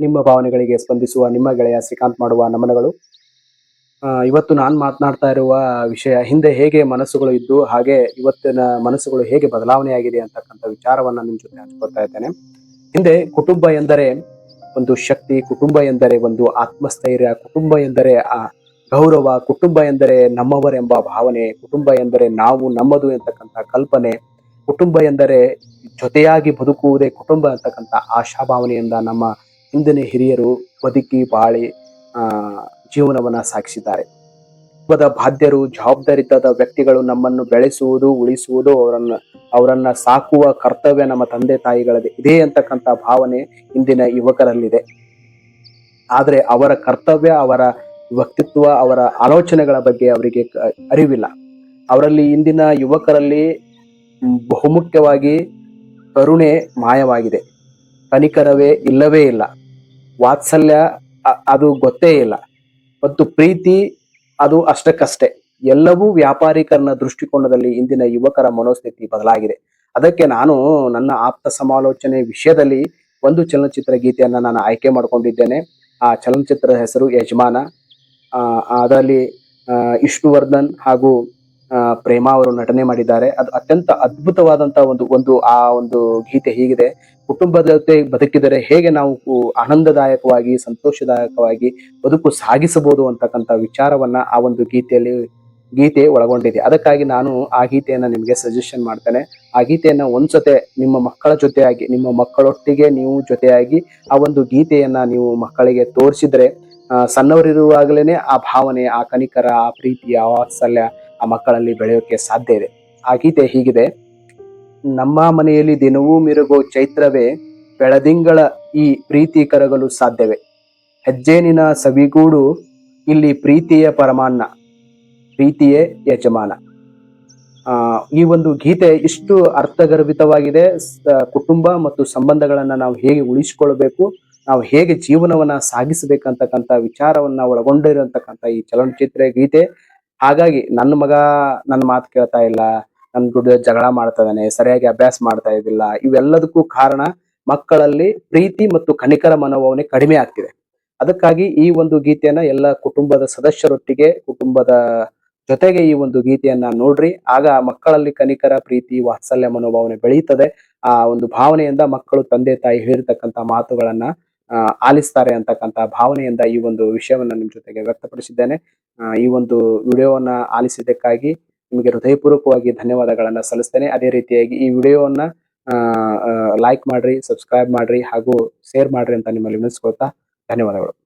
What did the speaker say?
ನಿಮ್ಮ ಭಾವನೆಗಳಿಗೆ ಸ್ಪಂದಿಸುವ, ನಿಮ್ಮ ಗೆಳೆಯ ಶ್ರೀಕಾಂತ್ ಮಾಡುವ ನಮನಗಳು. ಇವತ್ತು ನಾನು ಮಾತನಾಡ್ತಾ ಇರುವ ವಿಷಯ ಹಿಂದೆ ಹೇಗೆ ಮನಸ್ಸುಗಳು ಇದ್ದು, ಹಾಗೆ ಇವತ್ತಿನ ಮನಸ್ಸುಗಳು ಹೇಗೆ ಬದಲಾವಣೆಯಾಗಿದೆ ಅಂತಕ್ಕಂಥ ವಿಚಾರವನ್ನ ನಿಮ್ ಜೊತೆ ಹಂಚ್ಕೊಳ್ತಾ ಇದ್ದೇನೆ. ಹಿಂದೆ ಕುಟುಂಬ ಎಂದರೆ ಒಂದು ಶಕ್ತಿ, ಕುಟುಂಬ ಎಂದರೆ ಒಂದು ಆತ್ಮಸ್ಥೈರ್ಯ, ಕುಟುಂಬ ಎಂದರೆ ಆ ಗೌರವ, ಕುಟುಂಬ ಎಂದರೆ ನಮ್ಮವರೆಂಬ ಭಾವನೆ, ಕುಟುಂಬ ಎಂದರೆ ನಾವು ನಮ್ಮದು ಎಂತಕ್ಕಂಥ ಕಲ್ಪನೆ, ಕುಟುಂಬ ಎಂದರೆ ಜೊತೆಯಾಗಿ ಬದುಕುವುದೇ ಕುಟುಂಬ ಅಂತಕ್ಕಂಥ ಆಶಾಭಾವನೆಯಿಂದ ನಮ್ಮ ಹಿಂದಿನ ಹಿರಿಯರು ಬದುಕಿ ಬಾಳಿ ಜೀವನವನ್ನ ಸಾಗಿಸಿದ್ದಾರೆ. ಕುಟುಂಬದ ಬಾಧ್ಯರು, ಜವಾಬ್ದಾರಿತದ ವ್ಯಕ್ತಿಗಳು ನಮ್ಮನ್ನು ಬೆಳೆಸುವುದು, ಉಳಿಸುವುದು ಅವರನ್ನ ಅವರನ್ನ ಸಾಕುವ ಕರ್ತವ್ಯ ನಮ್ಮ ತಂದೆ ತಾಯಿಗಳದೇ ಇದೆ ಅಂತಕ್ಕಂಥ ಭಾವನೆ ಇಂದಿನ ಯುವಕರಲ್ಲಿದೆ. ಆದರೆ ಅವರ ಕರ್ತವ್ಯ, ಅವರ ವ್ಯಕ್ತಿತ್ವ, ಅವರ ಆಲೋಚನೆಗಳ ಬಗ್ಗೆ ಅವರಿಗೆ ಅರಿವಿಲ್ಲ. ಅವರಲ್ಲಿ ಇಂದಿನ ಯುವಕರಲ್ಲಿ ಬಹುಮುಖ್ಯವಾಗಿ ಕರುಣೆ ಮಾಯವಾಗಿದೆ. ಕನಿಕರವೇ ಇಲ್ಲವೇ ಇಲ್ಲ. ವಾತ್ಸಲ್ಯ ಅದು ಗೊತ್ತೇ ಇಲ್ಲ. ಮತ್ತು ಪ್ರೀತಿ ಅದು ಅಷ್ಟಕ್ಕಷ್ಟೇ. ಎಲ್ಲವೂ ವ್ಯಾಪಾರೀಕರಣ ದೃಷ್ಟಿಕೋನದಲ್ಲಿ ಇಂದಿನ ಯುವಕರ ಮನೋಸ್ಥಿತಿ ಬದಲಾಗಿದೆ. ಅದಕ್ಕೆ ನಾನು ನನ್ನ ಆಪ್ತ ಸಮಾಲೋಚನೆ ವಿಷಯದಲ್ಲಿ ಒಂದು ಚಲನಚಿತ್ರ ಗೀತೆಯನ್ನು ನಾನು ಆಯ್ಕೆ ಮಾಡಿಕೊಂಡಿದ್ದೇನೆ. ಆ ಚಲನಚಿತ್ರದ ಹೆಸರು ಯಜಮಾನ. ಅದರಲ್ಲಿ ವಿಷ್ಣುವರ್ಧನ್ ಹಾಗೂ ಪ್ರೇಮಾ ಅವರು ನಟನೆ ಮಾಡಿದ್ದಾರೆ. ಅದು ಅತ್ಯಂತ ಅದ್ಭುತವಾದಂತ ಒಂದು ಒಂದು, ಆ ಒಂದು ಗೀತೆ ಹೀಗಿದೆ. ಕುಟುಂಬದ ಜೊತೆ ಬದುಕಿದರೆ ಹೇಗೆ ನಾವು ಆನಂದದಾಯಕವಾಗಿ, ಸಂತೋಷದಾಯಕವಾಗಿ ಬದುಕು ಸಾಗಿಸಬಹುದು ಅಂತಕ್ಕಂಥ ವಿಚಾರವನ್ನ ಆ ಒಂದು ಗೀತೆಯಲ್ಲಿ, ಗೀತೆ ಒಳಗೊಂಡಿದೆ. ಅದಕ್ಕಾಗಿ ನಾನು ಆ ಗೀತೆಯನ್ನ ನಿಮಗೆ ಸಜೆಷನ್ ಮಾಡ್ತೇನೆ. ಆ ಗೀತೆಯನ್ನ ಒಂದ್ಸತೆ ನಿಮ್ಮ ಮಕ್ಕಳ ಜೊತೆಯಾಗಿ, ನಿಮ್ಮ ಮಕ್ಕಳೊಟ್ಟಿಗೆ ನೀವು ಜೊತೆಯಾಗಿ ಆ ಒಂದು ಗೀತೆಯನ್ನ ನೀವು ಮಕ್ಕಳಿಗೆ ತೋರಿಸಿದ್ರೆ ಸಣ್ಣವರಿರುವಾಗಲೇ ಆ ಭಾವನೆ, ಆ ಕನಿಕರ, ಆ ಪ್ರೀತಿ, ಆ ವಾತ್ಸಲ್ಯ ಆ ಮಕ್ಕಳಲ್ಲಿ ಬೆಳೆಯೋಕೆ ಸಾಧ್ಯ ಇದೆ. ಆ ಗೀತೆ ಹೀಗಿದೆ. ನಮ್ಮ ಮನೆಯಲ್ಲಿ ದಿನವೂ ಮಿರುಗೋ ಚೈತ್ರವೇ, ಬೆಳದಿಂಗಳ ಈ ಪ್ರೀತಿ ಕರಗಲು ಸಾಧ್ಯವೇ. ಹೆಜ್ಜೇನಿನ ಸವಿಗೂಡು, ಇಲ್ಲಿ ಪ್ರೀತಿಯ ಪರಮಾನ್ನ, ಪ್ರೀತಿಯೇ ಯಜಮಾನ. ಈ ಒಂದು ಗೀತೆ ಇಷ್ಟು ಅರ್ಥಗರ್ಭಿತವಾಗಿದೆ. ಕುಟುಂಬ ಮತ್ತು ಸಂಬಂಧಗಳನ್ನ ನಾವು ಹೇಗೆ ಉಳಿಸಿಕೊಳ್ಬೇಕು, ನಾವು ಹೇಗೆ ಜೀವನವನ್ನ ಸಾಗಿಸಬೇಕಂತಕ್ಕಂಥ ವಿಚಾರವನ್ನ ಒಳಗೊಂಡಿರತಕ್ಕಂಥ ಈ ಚಲನಚಿತ್ರ ಗೀತೆ ಹಾಗಾಗಿ ನನ್ನ ಮಗ ನನ್ನ ಮಾತು ಕೇಳ್ತಾ ಇಲ್ಲ ನನ್ನ ದುಡ್ಡು ಜಗಳ ಮಾಡ್ತಾ ಇದ್ದಾನೆ, ಸರಿಯಾಗಿ ಅಭ್ಯಾಸ ಮಾಡ್ತಾ ಇದ್ದಿಲ್ಲ, ಇವೆಲ್ಲದಕ್ಕೂ ಕಾರಣ ಮಕ್ಕಳಲ್ಲಿ ಪ್ರೀತಿ ಮತ್ತು ಕನಿಕರ ಮನೋಭಾವನೆ ಕಡಿಮೆ ಆಗ್ತಿದೆ. ಅದಕ್ಕಾಗಿ ಈ ಒಂದು ಗೀತೆಯನ್ನ ಎಲ್ಲ ಕುಟುಂಬದ ಸದಸ್ಯರೊಟ್ಟಿಗೆ, ಕುಟುಂಬದ ಜೊತೆಗೆ ಈ ಒಂದು ಗೀತೆಯನ್ನ ನೋಡ್ರಿ. ಆಗ ಮಕ್ಕಳಲ್ಲಿ ಕನಿಕರ ಪ್ರೀತಿ, ವಾತ್ಸಲ್ಯ ಮನೋಭಾವನೆ ಬೆಳೆಯುತ್ತದೆ ಆ ಒಂದು ಭಾವನೆಯಿಂದ ಮಕ್ಕಳು ತಂದೆ ತಾಯಿ ಹೇಳಿರ್ತಕ್ಕಂಥ ಮಾತುಗಳನ್ನ ಆಲಿಸ್ತಾರೆ ಅಂತಕ್ಕಂಥ ಭಾವನೆಯಿಂದ ಈ ಒಂದು ವಿಷಯವನ್ನ ನಿಮ್ ಜೊತೆಗೆ ವ್ಯಕ್ತಪಡಿಸಿದ್ದೇನೆ. ಈ ಒಂದು ವಿಡಿಯೋವನ್ನ ಆಲಿಸಿದ್ದಕ್ಕಾಗಿ ನಿಮಗೆ ಹೃದಯಪೂರ್ವಕವಾಗಿ ಧನ್ಯವಾದಗಳನ್ನ ಸಲ್ಲಿಸ್ತೇನೆ. ಅದೇ ರೀತಿಯಾಗಿ ಈ ವಿಡಿಯೋವನ್ನ ಲೈಕ್ ಮಾಡ್ರಿ ಸಬ್ಸ್ಕ್ರೈಬ್ ಮಾಡ್ರಿ ಹಾಗೂ ಶೇರ್ ಮಾಡ್ರಿ ಅಂತ ನಿಮ್ಮಲ್ಲಿ ವಿನಿಸ್ಕೊಳ್ತಾ ಧನ್ಯವಾದಗಳು.